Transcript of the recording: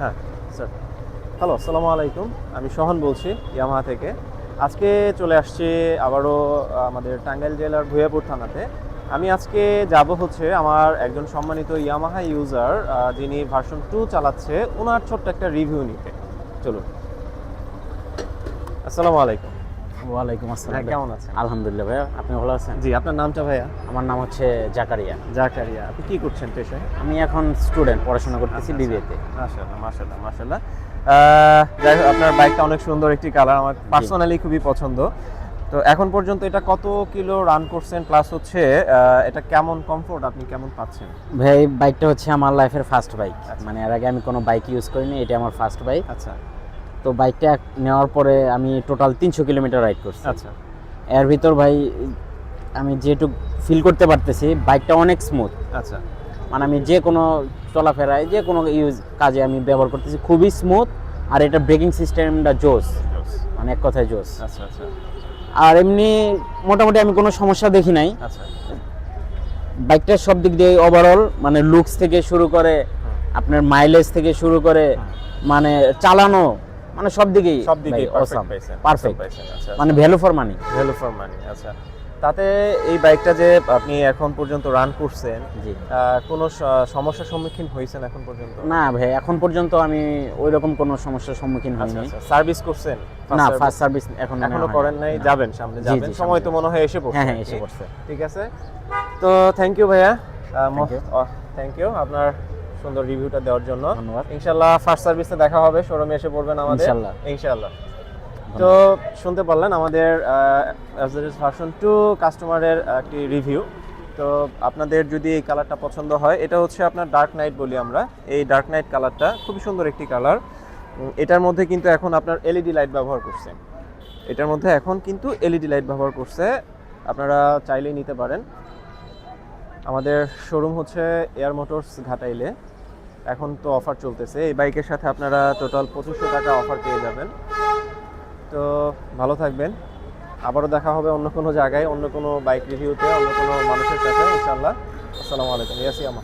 হ্যাঁ sir. Hello, আসসালামু আলাইকুম। আমি সোহন বলছি, ইয়ামাহা থেকে। আজকে চলে আসছি আবারও আমাদের টাঙ্গাইল জেলার ভুয়াপুর থানাতে। আমি আজকে যাব হচ্ছে আমার একজন সম্মানিত ইয়ামাহা ইউজার যিনি ভার্সন টু চালাচ্ছে। ওনার ছোট্ট একটা রিভিউ নিতে। চলুন। আসসালামু আলাইকুম। ওয়ালাইকুম আসসালাম। কেমন আছেন? আলহামদুলিল্লাহ ভাইয়া আপনি ভালো আছেন? জি আপনার নামটা ভাইয়া? আমার নাম হচ্ছে জাকারিয়া। জাকারিয়া আপনি কি করছেন পেশায়? আমি এখন স্টুডেন্ট পড়াশোনা করতেছি আচ্ছা, বিবিএতে মাশাআল্লাহ মাশাআল্লাহ মাশাআল্লাহ। যাই হোক আপনার বাইকটা অনেক সুন্দর একটি কালার আমার পার্সোনালি খুবই পছন্দ। তো এখন পর্যন্ত এটা কত কিলো রান করছেন? প্লাস হচ্ছে এটা কেমন কমফোর্ট আপনি কেমন পাচ্ছেন? ভাই বাইকটা হচ্ছে আমার লাইফের ফার্স্ট বাইক আচ্ছা। মানে এর আগে আমি কোনো বাইক ইউজ করিনি এটা আমার ফার্স্ট বাইক আচ্ছা। তো বাইকটা নেওয়ার পরে আমি টোটাল তিনশো কিলোমিটার রাইড করছি। আচ্ছা। এর ভিতর ভাই আমি যেটুকু ফিল করতে পারতেছি বাইকটা অনেক স্মুথ আচ্ছা। মানে আমি যে কোনো চলাফেরায় যে কোনো ইউজ কাজে আমি ব্যবহার করতেছি খুবই স্মুথ আর এটা ব্রেকিং সিস্টেমটা জোস। মানে এক কথায় জোস। আচ্ছা আচ্ছা। আর এমনি মোটামুটি আমি কোনো সমস্যা দেখি নাই। আচ্ছা। বাইকটার সব দিক দিয়ে ওভারঅল মানে লুকস থেকে শুরু করে আপনার মাইলেজ থেকে শুরু করে মানে চালানো মানে সব দিকেই সব দিকে পারফেক্ট পারফেক্ট আচ্ছা মানে value for money value for money আচ্ছা। তাতে এই বাইকটা যে আপনি এখন পর্যন্ত রান করছেন জি। কোনো সমস্যার সম্মুখীন হয়েছেন এখন পর্যন্ত? না ভাই এখন পর্যন্ত আমি ওই রকম কোনো সমস্যার সম্মুখীন আচ্ছা হইনি। আচ্ছা। সার্ভিস করছেন? না ফার্স্ট সার্ভিস এখন এখনও করেন নাই? যাবেন সামনে যাবেন। সময় তো মনে হয় এসে পড়ছে হ্যাঁ হ্যাঁ এসে পড়ছে। ঠিক আছে? তো থ্যাংক ইউ ভাইয়া। থ্যাংক ইউ আপনার সুন্দর রিভিউটা দেওয়ার জন্য। ইনশাল্লাহ ফার্স্ট সার্ভিসে দেখা হবে শোরুমে এসে পড়বেন আমাদের। ইনশাল্লাহ তো শুনতে পারলেন আমাদের ভার্সন টু কাস্টমারের একটি রিভিউ তো আপনাদের যদি এই কালারটা পছন্দ হয় এটা হচ্ছে আপনার ডার্ক নাইট বলি আমরা। এই ডার্ক নাইট কালারটা খুবই সুন্দর একটি কালার এটার মধ্যে কিন্তু এখন আপনার এলইডি লাইট ব্যবহার করছে। এটার মধ্যে এখন কিন্তু এলইডি লাইট ব্যবহার করছে। আপনারা চাইলেই নিতে পারেন। আমাদের শোরুম হচ্ছে এয়ার মোটরস ঘাটাইলে। এখন তো অফার চলতেছে। এই বাইকের সাথে আপনারা টোটাল পঁচিশশো টাকা অফার পেয়ে যাবেন। তো ভালো থাকবেন। আবারও দেখা হবে অন্য কোনো জায়গায়, অন্য কোনো বাইক রিভিউতে অন্য কোনো মানুষের সাথে ইনশাল্লাহ আসসালামু আলাইকুম। ইয়াসি আমা